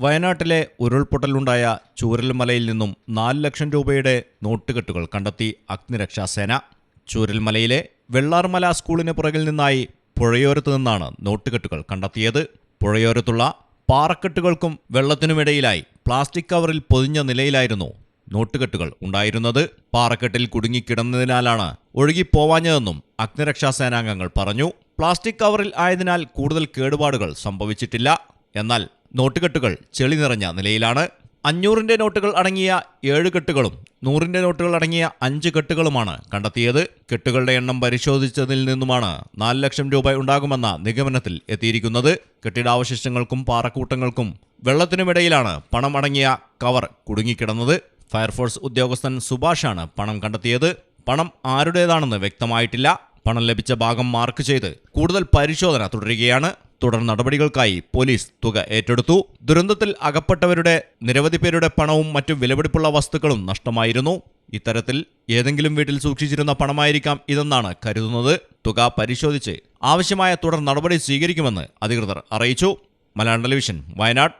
വയനാട്ടിലെ ഉരുൾപൊട്ടലുണ്ടായ ചൂരൽമലയിൽ നിന്നും നാല് ലക്ഷം രൂപയുടെ നോട്ടുകെട്ടുകൾ കണ്ടെത്തി അഗ്നിരക്ഷാസേന ചൂരൽമലയിലെ വെള്ളാർമല സ്കൂളിന് പുറകിൽ നിന്നായി പുഴയോരത്ത് നിന്നാണ് നോട്ടുകെട്ടുകൾ കണ്ടെത്തിയത്. പുഴയോരത്തുള്ള പാറക്കെട്ടുകൾക്കും വെള്ളത്തിനുമിടയിലായി പ്ലാസ്റ്റിക് കവറിൽ പൊതിഞ്ഞ നിലയിലായിരുന്നു നോട്ടുകെട്ടുകൾ ഉണ്ടായിരുന്നത്. പാറക്കെട്ടിൽ കുടുങ്ങിക്കിടന്നതിനാലാണ് ഒഴുകിപ്പോവാഞ്ഞതെന്നും അഗ്നിരക്ഷാസേനാംഗങ്ങൾ പറഞ്ഞു. പ്ലാസ്റ്റിക് കവറിൽ ആയതിനാൽ കൂടുതൽ കേടുപാടുകൾ സംഭവിച്ചിട്ടില്ല. എന്നാൽ നോട്ടുകെട്ടുകൾ ചെളി നിറഞ്ഞ നിലയിലാണ്. അഞ്ഞൂറിന്റെ നോട്ടുകൾ അടങ്ങിയ ഏഴ് കെട്ടുകളും നൂറിന്റെ നോട്ടുകൾ അടങ്ങിയ അഞ്ച് കെട്ടുകളുമാണ് കണ്ടെത്തിയത്. കെട്ടുകളുടെ എണ്ണം പരിശോധിച്ചതിൽ നിന്നുമാണ് നാല് ലക്ഷം രൂപ ഉണ്ടാകുമെന്ന നിഗമനത്തിൽ എത്തിയിരിക്കുന്നത്. കെട്ടിടാവശിഷ്ടങ്ങൾക്കും പാറക്കൂട്ടങ്ങൾക്കും വെള്ളത്തിനുമിടയിലാണ് പണം അടങ്ങിയ കവർ കുടുങ്ങിക്കിടന്നത്. ഫയർഫോഴ്സ് ഉദ്യോഗസ്ഥൻ സുഭാഷാണ് പണം കണ്ടെത്തിയത്. പണം ആരുടേതാണെന്ന് വ്യക്തമായിട്ടില്ല. പണം ലഭിച്ച ഭാഗം മാർക്ക് ചെയ്ത് കൂടുതൽ പരിശോധന തുടരുകയാണ്. തുടർ നടപടികൾക്കായി പോലീസ് തുക ഏറ്റെടുത്തു. ദുരന്തത്തിൽ അകപ്പെട്ടവരുടെ നിരവധി പേരുടെ പണവും മറ്റു വിലപിടിപ്പുള്ള വസ്തുക്കളും നഷ്ടമായിരുന്നു. ഇത്തരത്തിൽ ഏതെങ്കിലും വീട്ടിൽ സൂക്ഷിച്ചിരുന്ന പണമായിരിക്കാം ഇതെന്നാണ് കരുതുന്നത്. തുക പരിശോധിച്ച് ആവശ്യമായ തുടർ നടപടി സ്വീകരിക്കുമെന്ന് അധികൃതർ അറിയിച്ചു. മലയാളം ടെലിവിഷൻ വയനാട്.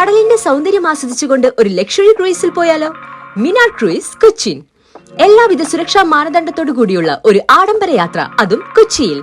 കടലിന്റെ സൗന്ദര്യം ആസ്വദിച്ചുകൊണ്ട് ഒരു ലക്ഷറി ക്രൂയിസിൽ പോയാലോ? മിനാ ക്രൂയിസ് കൊച്ചിൻ. എല്ലാവിധ സുരക്ഷാ മാനദണ്ഡത്തോടു കൂടിയുള്ള ഒരു ആഡംബര യാത്ര അതും കൊച്ചിയിൽ.